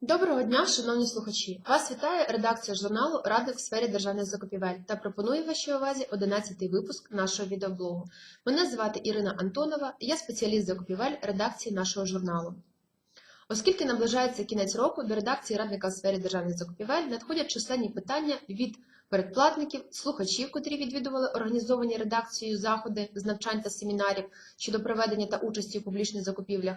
Доброго дня, шановні слухачі! Вас вітає редакція журналу Радник в сфері державних закупівель та пропоную вашій увазі 11-й випуск нашого відеоблогу. Мене звати Ірина Антонова, я спеціаліст закупівель редакції нашого журналу. Оскільки наближається кінець року, до редакції радника в сфері державних закупівель надходять численні питання від передплатників, слухачів, котрі відвідували організовані редакцією заходи з навчань та семінарів щодо проведення та участі у публічних закупівлях,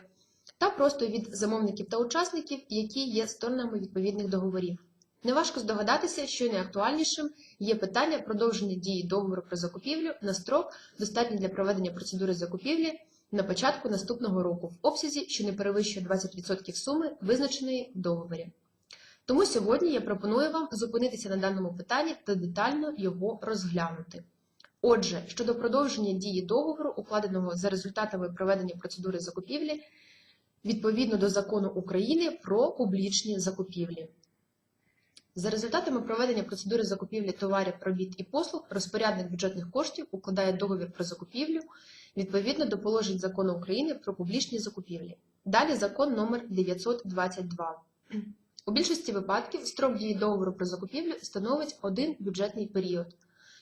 та просто від замовників та учасників, які є сторонами відповідних договорів. Неважко здогадатися, що найактуальнішим є питання продовження дії договору про закупівлю на строк, достатній для проведення процедури закупівлі на початку наступного року в обсязі, що не перевищує 20% суми, визначеної в договорі. Тому сьогодні я пропоную вам зупинитися на даному питанні та детально його розглянути. Отже, щодо продовження дії договору, укладеного за результатами проведення процедури закупівлі, відповідно до закону України про публічні закупівлі. За результатами проведення процедури закупівлі товарів, робіт і послуг, розпорядник бюджетних коштів укладає договір про закупівлю відповідно до положень закону України про публічні закупівлі. Далі закон номер 922. У більшості випадків строк дії договору про закупівлю становить один бюджетний період.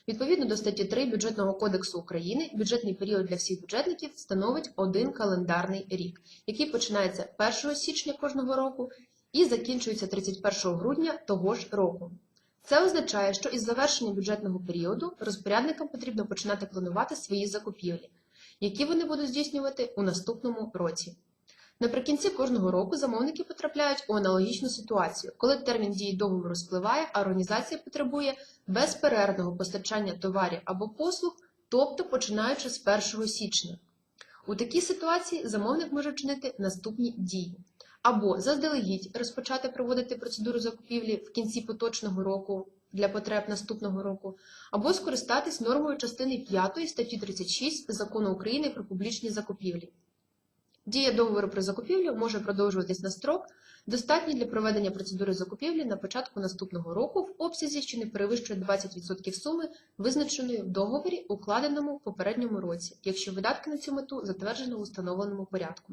Відповідно до статті 3 Бюджетного кодексу України, бюджетний період для всіх бюджетників становить один календарний рік, який починається 1 січня кожного року і закінчується 31 грудня того ж року. Це означає, що із завершенням бюджетного періоду розпорядникам потрібно починати планувати свої закупівлі, які вони будуть здійснювати у наступному році. Наприкінці кожного року замовники потрапляють у аналогічну ситуацію, коли термін дії договору спливає, а організація потребує безперервного постачання товарів або послуг, тобто починаючи з 1 січня. У такій ситуації замовник може вчинити наступні дії: або заздалегідь розпочати проводити процедуру закупівлі в кінці поточного року для потреб наступного року, або скористатись нормою частини 5 статті 36 Закону України про публічні закупівлі. Дія договору про закупівлю може продовжуватись на строк, достатній для проведення процедури закупівлі на початку наступного року в обсязі, що не перевищує 20% суми, визначеної в договорі, укладеному в попередньому році, якщо видатки на цю мету затверджено в установленому порядку.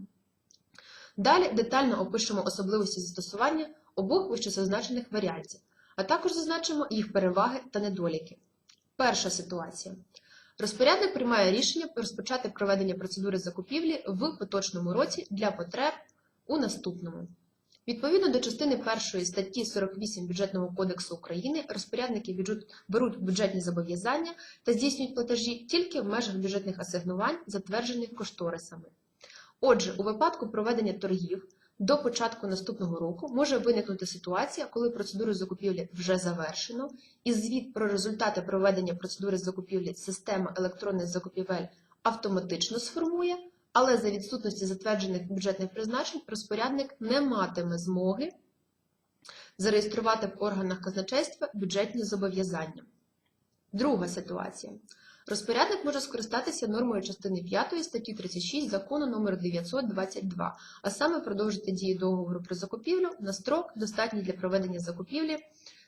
Далі детально опишемо особливості застосування обох вищезазначених варіантів, а також зазначимо їх переваги та недоліки. Перша ситуація. Розпорядник приймає рішення розпочати проведення процедури закупівлі в поточному році для потреб у наступному. Відповідно до частини 1 статті 48 Бюджетного кодексу України, розпорядники беруть бюджетні зобов'язання та здійснюють платежі тільки в межах бюджетних асигнувань, затверджених кошторисами. Отже, у випадку проведення торгів до початку наступного року може виникнути ситуація, коли процедуру закупівлі вже завершено, і звіт про результати проведення процедури закупівлі система електронних закупівель автоматично сформує, але за відсутності затверджених бюджетних призначень розпорядник не матиме змоги зареєструвати в органах казначейства бюджетні зобов'язання. Друга ситуація. Розпорядник може скористатися нормою частини 5 статті 36 закону номер 922, а саме продовжити дію договору про закупівлю на строк, достатній для проведення закупівлі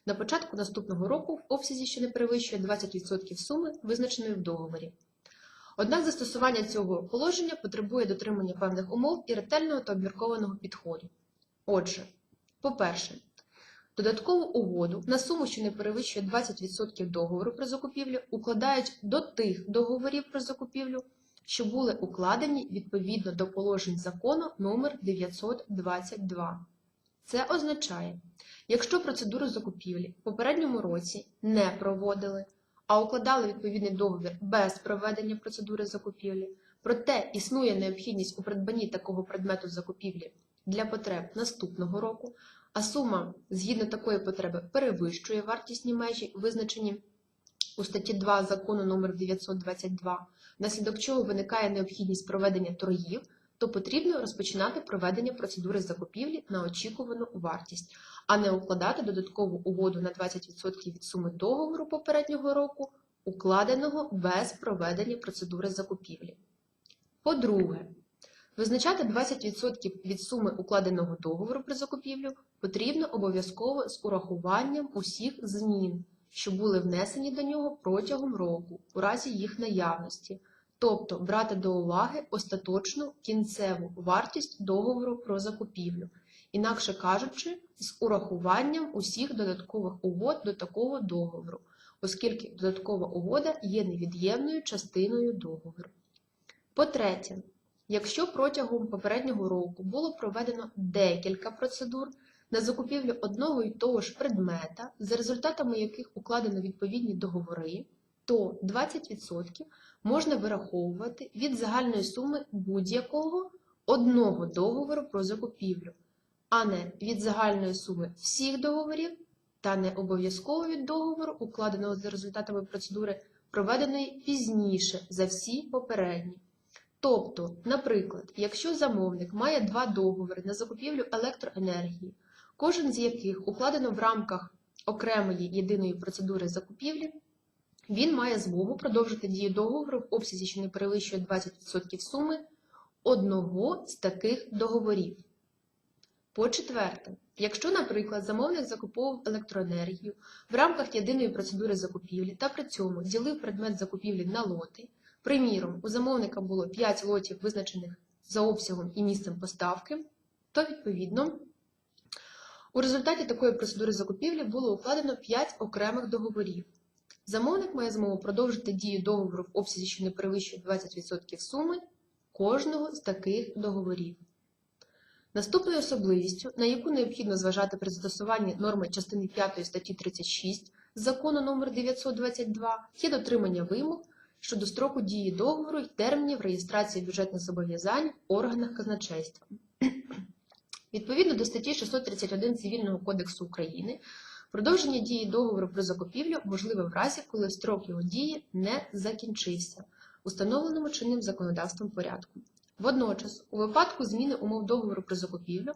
на початку наступного року в обсязі, що не перевищує 20% суми, визначеної в договорі. Однак застосування цього положення потребує дотримання певних умов і ретельного та обміркованого підходу. Отже, по-перше, Додаткову угоду на суму, що не перевищує 20% договору про закупівлю, укладають до тих договорів про закупівлю, що були укладені відповідно до положень закону номер 922. Це означає, якщо процедуру закупівлі в попередньому році не проводили, а укладали відповідний договір без проведення процедури закупівлі, проте існує необхідність у придбанні такого предмету закупівлі для потреб наступного року, а сума згідно такої потреби перевищує вартісні межі, визначені у статті 2 закону номер 922, внаслідок чого виникає необхідність проведення торгів, то потрібно розпочинати проведення процедури закупівлі на очікувану вартість, а не укладати додаткову угоду на 20% від суми договору попереднього року, укладеного без проведення процедури закупівлі. По-друге, Визначати 20% від суми укладеного договору при закупівлю потрібно обов'язково з урахуванням усіх змін, що були внесені до нього протягом року, у разі їх наявності, тобто брати до уваги остаточну кінцеву вартість договору про закупівлю, інакше кажучи, з урахуванням усіх додаткових угод до такого договору, оскільки додаткова угода є невід'ємною частиною договору. По-третє, якщо протягом попереднього року було проведено декілька процедур на закупівлю одного і того ж предмета, за результатами яких укладено відповідні договори, то 20% можна вираховувати від загальної суми будь-якого одного договору про закупівлю, а не від загальної суми всіх договорів та не обов'язково від договору, укладеного за результатами процедури, проведеної пізніше за всі попередні. Тобто, наприклад, якщо замовник має два договори на закупівлю електроенергії, кожен з яких укладено в рамках окремої єдиної процедури закупівлі, він має змогу продовжити дію договору в обсязі, що не перевищує 20% суми одного з таких договорів. По-четверте, якщо, наприклад, замовник закуповував електроенергію в рамках єдиної процедури закупівлі та при цьому ділив предмет закупівлі на лоти, приміром, у замовника було 5 лотів, визначених за обсягом і місцем поставки, то відповідно у результаті такої процедури закупівлі було укладено 5 окремих договорів. Замовник має змогу продовжити дію договору в обсязі, що не перевищує 20% суми кожного з таких договорів. Наступною особливістю, на яку необхідно зважати при застосуванні норми частини 5 статті 36 закону номер 922 є дотримання вимог щодо строку дії договору й термінів реєстрації бюджетних зобов'язань в органах казначейства. Відповідно до статті 631 Цивільного кодексу України, продовження дії договору про закупівлю можливе в разі, коли строк його дії не закінчився, установленому чинним законодавством порядку. Водночас, у випадку зміни умов договору про закупівлю,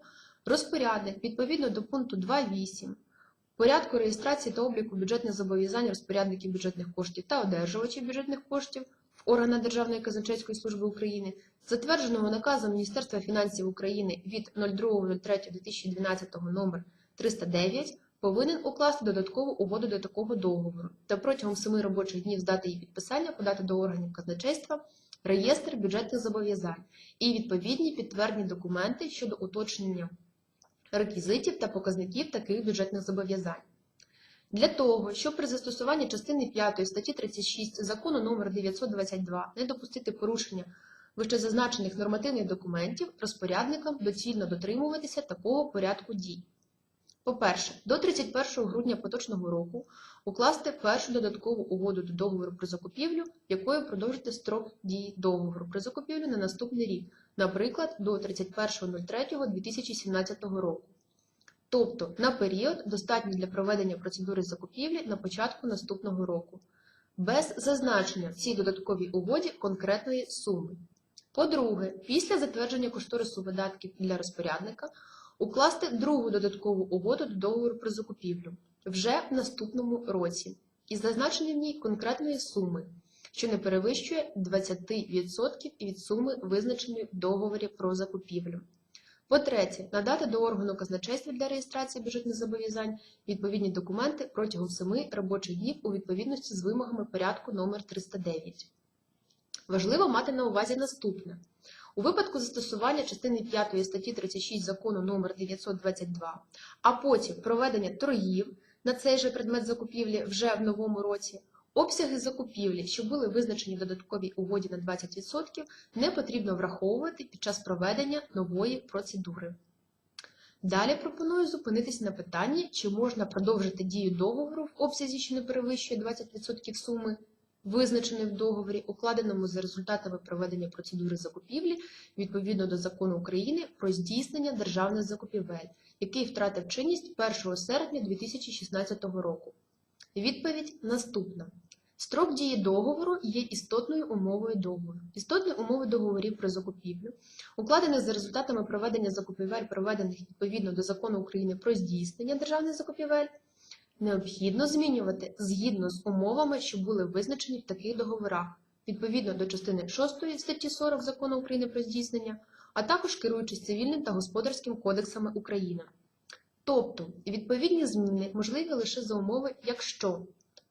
розпорядник відповідно до пункту 2.8 порядку реєстрації та обліку бюджетних зобов'язань розпорядників бюджетних коштів та одержувачів бюджетних коштів в органах Державної казначейської служби України, затвердженого наказом Міністерства фінансів України від 02.03.2012 номер 309, повинен укласти додаткову угоду до такого договору та протягом 7 робочих днів з дати її підписання подати до органів казначейства реєстр бюджетних зобов'язань і відповідні підтвердні документи щодо уточнення реквізитів та показників таких бюджетних зобов'язань. Для того, щоб при застосуванні частини 5 статті 36 закону номер 922 не допустити порушення вищезазначених нормативних документів, розпорядникам доцільно дотримуватися такого порядку дій. По-перше, до 31 грудня поточного року укласти першу додаткову угоду до договору про закупівлю, якою продовжити строк дії договору про закупівлю на наступний рік, наприклад, до 31.03.2017 року. Тобто на період, достатній для проведення процедури закупівлі на початку наступного року, без зазначення в цій додатковій угоді конкретної суми. По-друге, після затвердження кошторису видатків для розпорядника укласти другу додаткову угоду до договору про закупівлю вже в наступному році із зазначенням в ній конкретної суми, що не перевищує 20% від суми, визначеної в договорі про закупівлю. По-третє, надати до органу казначейства для реєстрації бюджетних зобов'язань відповідні документи протягом 7 робочих днів у відповідності з вимогами порядку номер 309. Важливо мати на увазі наступне. У випадку застосування частини 5 статті 36 закону номер 922, а потім проведення торгів на цей же предмет закупівлі вже в новому році, обсяги закупівлі, що були визначені в додатковій угоді на 20%, не потрібно враховувати під час проведення нової процедури. Далі пропоную зупинитись на питанні, чи можна продовжити дію договору в обсязі, що не перевищує 20% суми, визначеної в договорі, укладеному за результатами проведення процедури закупівлі відповідно до закону України про здійснення державних закупівель, який втратив чинність 1 серпня 2016 року. Відповідь наступна. Строк дії договору є істотною умовою договору. Істотні умови договорів про закупівлю, укладених за результатами проведення закупівель, проведених відповідно до закону України про здійснення державних закупівель, необхідно змінювати згідно з умовами, що були визначені в таких договорах, відповідно до частини 6 статті 40 закону України про здійснення, а також керуючись цивільним та господарським кодексами України. Тобто відповідні зміни можливі лише за умови, якщо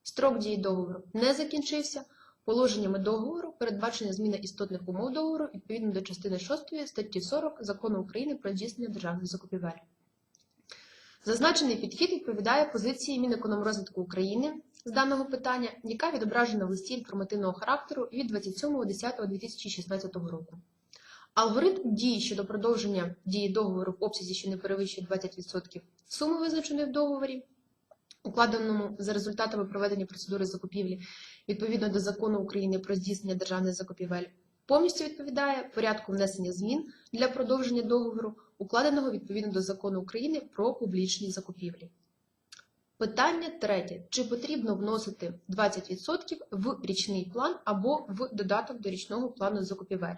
строк дії договору не закінчився, положеннями договору передбачення зміни істотних умов договору відповідно до частини 6 статті 40 закону України про здійснення державних закупівель. Зазначений підхід відповідає позиції Мінекономрозвитку України з даного питання, яка відображена в листі інформативного характеру від 27.10.2016 року. Алгоритм дії щодо продовження дії договору в обсязі, що не перевищує 20% суми, визначеної в договорі, укладеному за результатами проведення процедури закупівлі відповідно до закону України про здійснення державних закупівель, повністю відповідає порядку внесення змін для продовження договору, укладеного відповідно до закону України про публічні закупівлі. Питання третє: чи потрібно вносити 20% в річний план або в додаток до річного плану закупівель?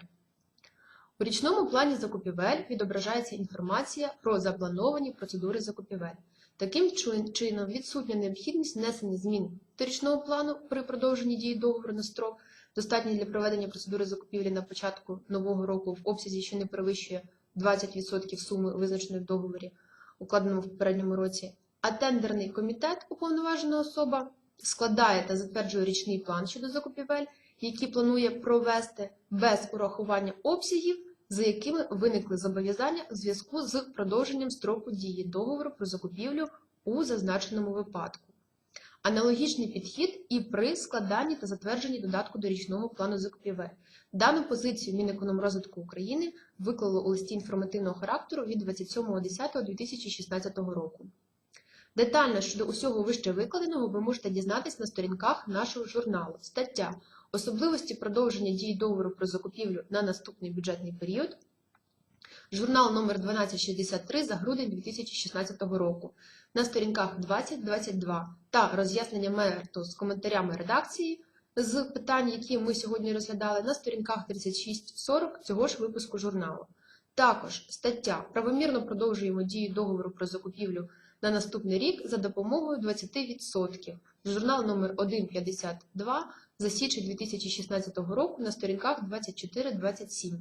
У річному плані закупівель відображається інформація про заплановані процедури закупівель. Таким чином, відсутня необхідність внесення змін до річного плану при продовженні дії договору на строк, достатній для проведення процедури закупівлі на початку нового року в обсязі, що не перевищує 20% суми, визначеної в договорі, укладеному в попередньому році. А тендерний комітет, уповноважена особа, складає та затверджує річний план щодо закупівель, які планує провести без урахування обсягів, за якими виникли зобов'язання в зв'язку з продовженням строку дії договору про закупівлю у зазначеному випадку. Аналогічний підхід і при складанні та затвердженні додатку до річного плану закупівель. Дану позицію Мінекономрозвитку України виклало у листі інформативного характеру від 27.10.2016 року. Детально щодо усього вище викладеного ви можете дізнатись на сторінках нашого журналу. Стаття Особливості продовження дії договору про закупівлю на наступний бюджетний період. Журнал номер 1263 за грудень 2016 року на сторінках 20-22 та роз'яснення мерту з коментарями редакції з питань, які ми сьогодні розглядали, на сторінках 36-40 цього ж випуску журналу. Також стаття Правомірно продовжуємо дію договору про закупівлю на наступний рік за допомогою 20%. Журнал номер 152 за січень 2016 року на сторінках 24-27.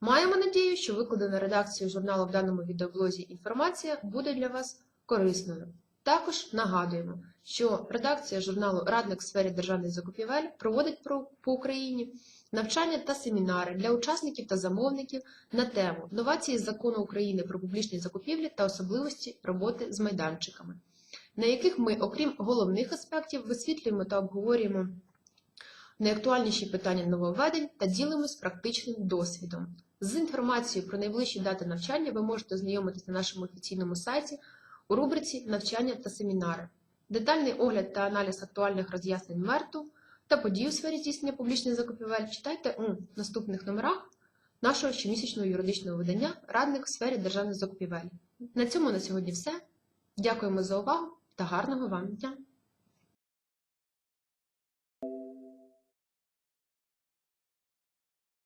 Маємо надію, що викладена редакцією журналу в даному відеоблозі інформація буде для вас корисною. Також нагадуємо, що редакція журналу Радник в сфері державних закупівель проводить про- по Україні навчання та семінари для учасників та замовників на тему новації закону України про публічні закупівлі та особливості роботи з майданчиками, на яких ми, окрім головних аспектів, висвітлюємо та обговорюємо найактуальніші питання нововведень та ділимось практичним досвідом. З інформацією про найближчі дати навчання ви можете ознайомитися на нашому офіційному сайті у рубриці Навчання та семінари. Детальний огляд та аналіз актуальних роз'яснень МЕРТу та подій у сфері здійснення публічних закупівель читайте у наступних номерах нашого щомісячного юридичного видання Радник у сфері державних закупівель. На цьому на сьогодні все. Дякуємо за увагу та гарного вам дня!